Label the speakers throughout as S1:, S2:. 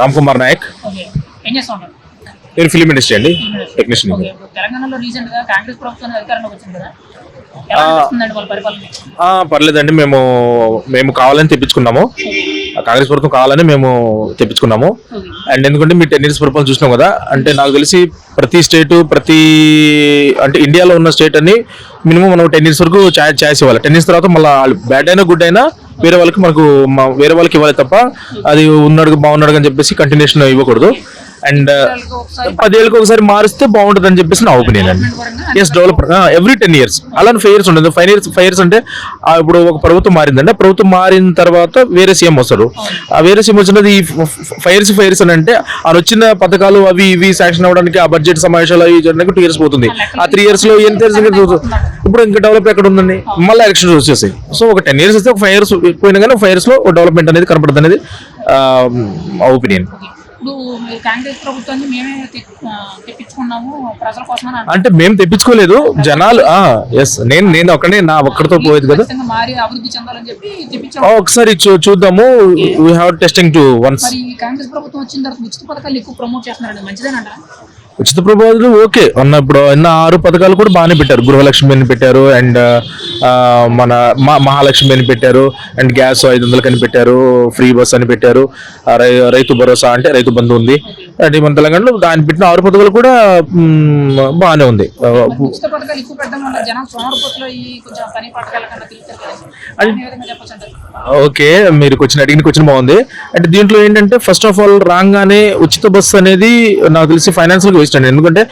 S1: రామ్ కుమార్ నాయక్.
S2: ఏం చేస్తా
S1: నేను ఫిలిం ఇండస్ట్రీ అండి? టెక్నీషియన్.
S2: ఓకే. ఇప్పుడు తెలంగాణలో రీసెంట్గా కాంగ్రెస్ ప్రభుత్వం అధికారంలోకి వచ్చింది కదా. ఎలా అనిపిస్తుందండి వాళ్ళ పరిపాలన?
S1: పర్లేదండి. మేము మేము కావాలని తెప్పించుకున్నాము. కాంగ్రెస్ ప్రభుత్వం కావాలని మేము తెప్పించుకున్నాము. అండ్ ఎందుకంటే మీ టెన్ ఇయర్స్ పరిపాలన చూసినాం కదా అంటే నాకు తెలిసి ప్రతి స్టేట్ ప్రతి అంటే ఇండియాలో ఉన్న స్టేట్ అని మినిమం మనం టెన్ ఇయర్స్ వరకు ఛాయ్ ఛాయిస్ ఇవ్వాలి. టెన్ ఇయర్స్ తర్వాత మళ్ళీ బ్యాడ్ అయినా గుడ్ అయినా వేరే వాళ్ళకి మనకు వేరే వాళ్ళకి ఇవ్వాలి తప్ప అది ఉన్నాడు బాగున్నాడు అని చెప్పేసి కంటిన్యూషన్ ఇవ్వకూడదు. అండ్
S2: వాళ్ళకి ఒకసారి
S1: పదేళ్ళకి ఒకసారి మారిస్తే బాగుంటుంది అని చెప్పేసి నా ఒపీనియన్ అండి. Yes develop every ten years అలానే ఫైవ్ ఇయర్స్ ఉండదు ఫైవ్ ఇయర్స్ ఫైవ్ ఇయర్స్ అంటే ఇప్పుడు ఒక ప్రభుత్వం మారిందంటే ప్రభుత్వం మారిన తర్వాత వేరే సీఎం వస్తాడు ఆ వేరే సీఎం వచ్చినది ఈ ఫైవ్ ఇయర్స్ ఫైవ్ ఇయర్స్ అని అంటే ఆ వచ్చిన పథకాలు అవి ఇవి శాంక్షన్ అవ్వడానికి ఆ బడ్జెట్ సమావేశాలు అవి జరగడానికి టూ ఇయర్స్ పోతుంది. ఆ త్రీ ఇయర్స్లో ఏం years ఇప్పుడు ఇంకా డెవలప్ ఎక్కడ ఉందండి? మళ్ళీ ఎలక్షన్ వచ్చేసాయి సో ఒక టెన్ ఇయర్స్ వస్తే ఒక ఫైవ్ ఇయర్స్ పోయినా కానీ ఫైవ్ ఇయర్స్లో డెవలప్మెంట్ అనేది కనపడుతుంది అనేది ఒపీనియన్
S2: ఇప్పుడు కాంగ్రెస్ ప్రభుత్వాన్ని మేమే తెప్పించుకున్నాము. ప్రజల కోసం.
S1: అంటే మేము తెప్పించుకోలేదు. జనాలు ఎస్ నేను నేను ఒక్కనే నా ఒక్కడితో పోయేది కదా.
S2: మారి అభివృద్ధి చెందాలని చెప్పి
S1: ఆ,
S2: తెప్పించాము
S1: ఒకసారి చూద్దాము. We testing to once
S2: Congress ప్రభుత్వం వచ్చిన తర్వాత ఉచిత పథకాలు ఎక్కువ ప్రమోట్ చేస్తున్నారండి. మంచిదేనంట
S1: ఉచిత ప్రభుత్వాలు ఓకే. అన్న ఇప్పుడు అన్న ఆరు పథకాలు కూడా బాగానే పెట్టారు. గృహలక్ష్మి అని పెట్టారు అండ్ మన మా- మహాలక్ష్మి అని పెట్టారు అండ్ గ్యాస్ ఐదు వందలకి అని పెట్టారు. ఫ్రీ బస్ అని పెట్టారు. రైతు భరోసా అంటే రైతు బంధు ఉంది. అండ్ మన తెలంగాణలో దాని పెట్టిన ఆరు పథకాలు కూడా బాగానే ఉంది.
S2: కొంచెం దాన్ని
S1: ఓకే మీరు క్వశ్చన్ అడిగిన క్వశ్చన్ బాగుంది. అంటే దీంట్లో ఏంటంటే ఫస్ట్ ఆఫ్ ఆల్ రాగానే ఉచిత బస్సు అనేది నాకు తెలిసి ఫైనాన్షియల్ అండి ఎందుకంటే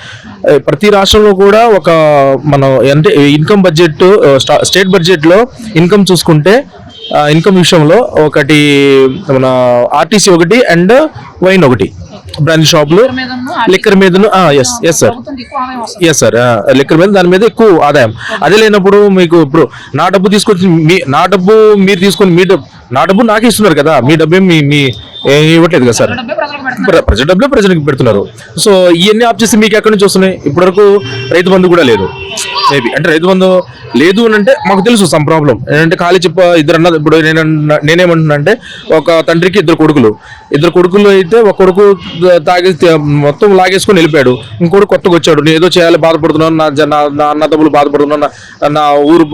S1: ప్రతి రాష్ట్రంలో కూడా ఒక మనం అంటే ఇన్కమ్ బడ్జెట్ స్టేట్ బడ్జెట్లో ఇన్కమ్ చూసుకుంటే ఇన్కమ్ విషయంలో ఒకటి మన ఆర్టీసీ ఒకటి అండ్ వైన్ ఒకటి. బ్రాండ్ షాపులు లిక్కర్ మీదను yes yes sir yes sir liquor మీద దాని మీద ఎక్కువ ఆదాయం. అదే లేనప్పుడు మీకు ఇప్పుడు నా డబ్బు తీసుకొచ్చి మీ నా డబ్బు మీరు తీసుకొని మీ డబ్బు నా డబ్బు నాకే ఇస్తున్నారు కదా మీ డబ్బు మీ మీ ఇవ్వట్లేదు కదా సార్? ప్రజల డబ్బులే ప్రజలకు పెడుతున్నారు. సో ఇవన్నీ ఆప్ చేసి మీకు ఎక్కడి నుంచి వస్తున్నాయి? ఇప్పటివరకు రైతు బంధు కూడా లేదు. మేబీ అంటే రైతు బంధు లేదు అని అంటే మాకు తెలుసు సమ్ ప్రాబ్లం ఏంటంటే ఖాళీ చెప్ప ఇద్దరు అన్న ఇప్పుడు నేను నేనేమంటున్నా అంటే ఒక తండ్రికి ఇద్దరు కొడుకులు. ఇద్దరు కొడుకులు అయితే ఒక కొడుకు తాగి మొత్తం లాగేసుకొని వెళ్ళిపోయాడు. ఇంకోటి కొత్తగా వచ్చాడు. నేను ఏదో చేయాలి బాధపడుతున్నాను నా నా- నా అన్న తమ్ములు బాధపడుతున్నాను నా- ఊరు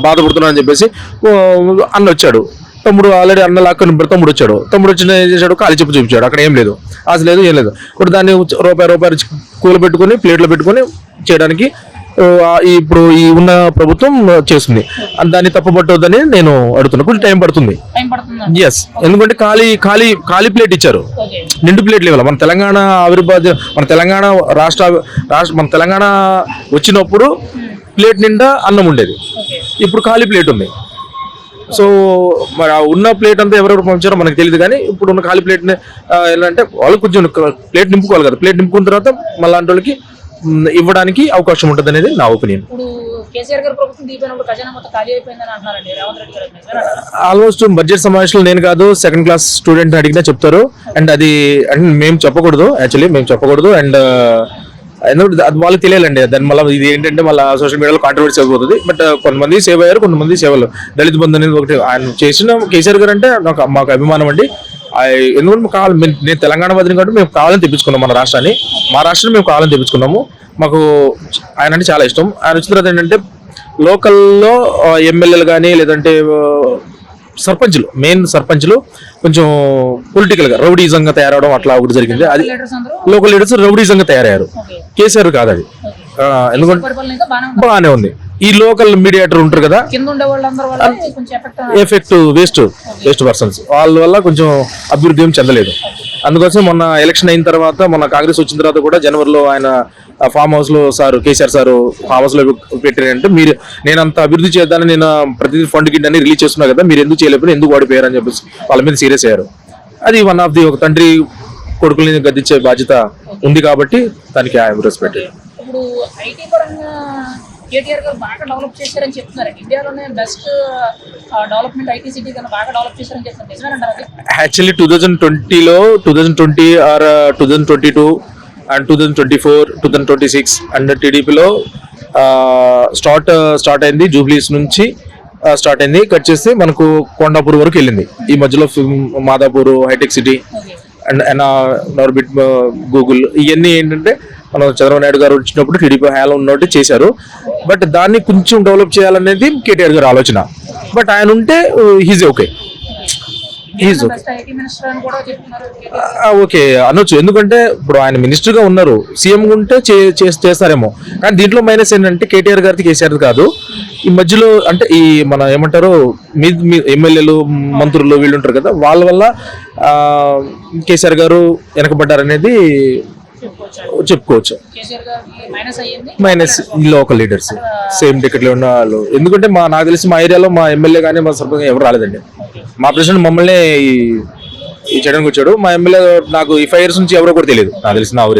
S1: బాధపడుతున్నాను అని చెప్పేసి అన్న వచ్చాడు. తమ్ముడు ఆల్రెడీ అన్న లాక్కొని తమ్ముడు వచ్చాడు. తమ్ముడు వచ్చిన ఏం చేశాడు? కాలి చెప్పు చూపించాడు. అక్కడ ఏం లేదు. ఆశ లేదు ఏం లేదు. ఇప్పుడు దాన్ని రూపాయి రూపాయి కూల పెట్టుకొని ప్లేట్లో పెట్టుకొని చేయడానికి ఇప్పుడు ఈ ఉన్న ప్రభుత్వం చేస్తుంది. దాన్ని తప్పుపట్టవద్దని నేను అడుగుతున్నా. కొంచెం టైం పడుతుంది. ఎస్ ఎందుకంటే ఖాళీ ఖాళీ ఖాళీ ప్లేట్ ఇచ్చారు. నిండు ప్లేట్లు ఇవ్వాలి మన తెలంగాణ ఆవిర్భావ మన తెలంగాణ రాష్ట్ర రాష్ట్ర మన తెలంగాణ వచ్చినప్పుడు ప్లేట్ నిండా అన్నం ఉండేది. ఇప్పుడు ఖాళీ ప్లేట్ ఉంది. సో మరి ఆ ఉన్న ప్లేట్ అంతా ఎవరెవరు పంపించారో మనకు తెలియదు కానీ ఇప్పుడు ఉన్న ఖాళీ ప్లేట్ ఎలా అంటే వాళ్ళు కొంచెం ప్లేట్ నింపుకోవాలి కదా. ప్లేట్ నింపుకున్న తర్వాత మళ్ళీ వాళ్ళకి ఇవ్వడానికి అవకాశం ఉంటుంది అనేది నా ఒపీనియన్? ఆల్మోస్ట్ బడ్జెట్ సమావేశంలో నేను కాదు సెకండ్ క్లాస్ స్టూడెంట్ అడిగినా చెప్తారు. అండ్ అది అంటే మేము చెప్పకూడదు యాక్చువల్లీ మేము చెప్పకూడదు. అండ్ ఎందుకంటే అది వాళ్ళకి తెలియాలండి. దాని మళ్ళీ ఇది ఏంటంటే మళ్ళీ సోషల్ మీడియాలో కాంట్రవర్సీ అయిపోతుంది. బట్ కొంతమంది సేవ్ అయ్యారు కొంతమంది సేవలు దళిత బంధు అనేది ఒకటి ఆయన చేసిన కేసీఆర్ గారు అంటే నాకు మాకు అభిమానం అండి. ఎందుకంటే మాకు కావాలి నేను తెలంగాణ వదిలి కాబట్టి మేము కావాలని తెప్పించుకున్నాం మన రాష్ట్రాన్ని. మా రాష్ట్రాన్ని మేము కావాలని తెప్పించుకున్నాము. మాకు ఆయన అంటే చాలా ఇష్టం. ఆయన వచ్చిన తర్వాత ఏంటంటే లోకల్లో ఎమ్మెల్యేలు కానీ లేదంటే సర్పంచ్లు మెయిన్ సర్పంచ్లు కొంచెం పొలిటికల్గా రౌడీజంగా తయారవడం అట్లా ఒకటి జరిగింది. అది లోకల్ లీడర్స్ రౌడీజంగా తయారయ్యారు. కేసీఆర్ కాదు అది. ఎందుకంటే
S2: బాగానే ఉంది.
S1: ఈ లోకల్ మీడియేటర్ ఉంటారు కదా
S2: ఎఫెక్ట్
S1: వేస్ట్ వేస్ట్ పర్సన్స్ వాళ్ళ వల్ల కొంచెం అభివృద్ధి ఏం చెందలేదు. అందుకోసం మొన్న ఎలక్షన్ అయిన తర్వాత మొన్న కాంగ్రెస్ వచ్చిన తర్వాత కూడా జనవరిలో ఆయన ఫామ్ హౌస్లో సార్ కేసీఆర్ సార్ ఫామ్ హౌస్లో పెట్టారంటే మీరు నేను అంత అభివృద్ధి చేద్దానని నేను ప్రతి ఫండ్ కిట్ అని రిలీజ్ చేస్తున్నా కదా మీరు ఎందుకు చేయలేకపోయినా ఎందుకు ఓడిపోయారు అని చెప్పేసి వాళ్ళ మీద సీరియస్ అయ్యారు. అది వన్ ఆఫ్ ది ఒక తండ్రి కొడుకుల్ని గద్దించే బాధ్యత ఉంది కాబట్టి దానికి ఆ రెస్పెక్ట్
S2: ఇప్పుడు ఐటీ పరంగా కేటీఆర్ గారు బాగా డెవలప్ చేశారని చెప్తున్నారు. ఇండియాలోనే బెస్ట్ డెవలప్మెంట్ ఐటీ సిటీ కన్నా బాగా డెవలప్ చేశారని చెప్తున్నారు. నిజమేనంటారు
S1: యాక్చువల్లీ టూ థౌజండ్ ట్వంటీలో two thousand twenty or two thousand twenty two and two thousand twenty four two thousand twenty six and టీడీపీలో స్టార్ట్ స్టార్ట్ అయింది. జూబ్లీస్ నుంచి స్టార్ట్ అయింది. కట్ చేస్తే మనకు కొండాపూర్ వరకు వెళ్ళింది. ఈ మధ్యలో మాదాపూర్ హైటెక్ సిటీ అండ్ నార్బిట్ గూగుల్ ఇవన్నీ ఏంటంటే మనం చంద్రబాబు నాయుడు గారు వచ్చినప్పుడు టీడీపీ హయాలో ఉన్నట్టు చేశారు. బట్ దాన్ని కొంచెం డెవలప్ చేయాలనేది కేటీఆర్ గారి ఆలోచన. బట్ ఆయన ఉంటే హీజ్ ఓకే ఓకే అనొచ్చు. ఎందుకంటే ఇప్పుడు ఆయన మినిస్టర్గా ఉన్నారు. సీఎం ఉంటే చేస్తారేమో. కానీ దీంట్లో మైనస్ ఏంటంటే కేటీఆర్ గారికి కేసీఆర్ కాదు. ఈ మధ్యలో అంటే ఈ మన ఏమంటారు మీ ఎమ్మెల్యేలు మంత్రులు వీళ్ళు ఉంటారు కదా వాళ్ళ వల్ల కేసీఆర్ గారు వెనకబడ్డారనేది
S2: చెప్పుకోవచ్చు. Minus
S1: local leaders. సేమ్ టికెట్లు ఉన్న వాళ్ళు. ఎందుకంటే మా నాకు తెలిసి మా ఏరియాలో మా ఎమ్మెల్యే కానీ మా సర్పంచ్ ఎవరు రాలేదండి. మా ప్రెసిడెంట్ మమ్మల్ని ఈ- చేయడానికి వచ్చాడు. మా ఎమ్మెల్యే నాకు ఈ ఫైవ్ ఇయర్స్ నుంచి ఎవరో కూడా తెలియదు. నాకు తెలిసిన నా ఊరు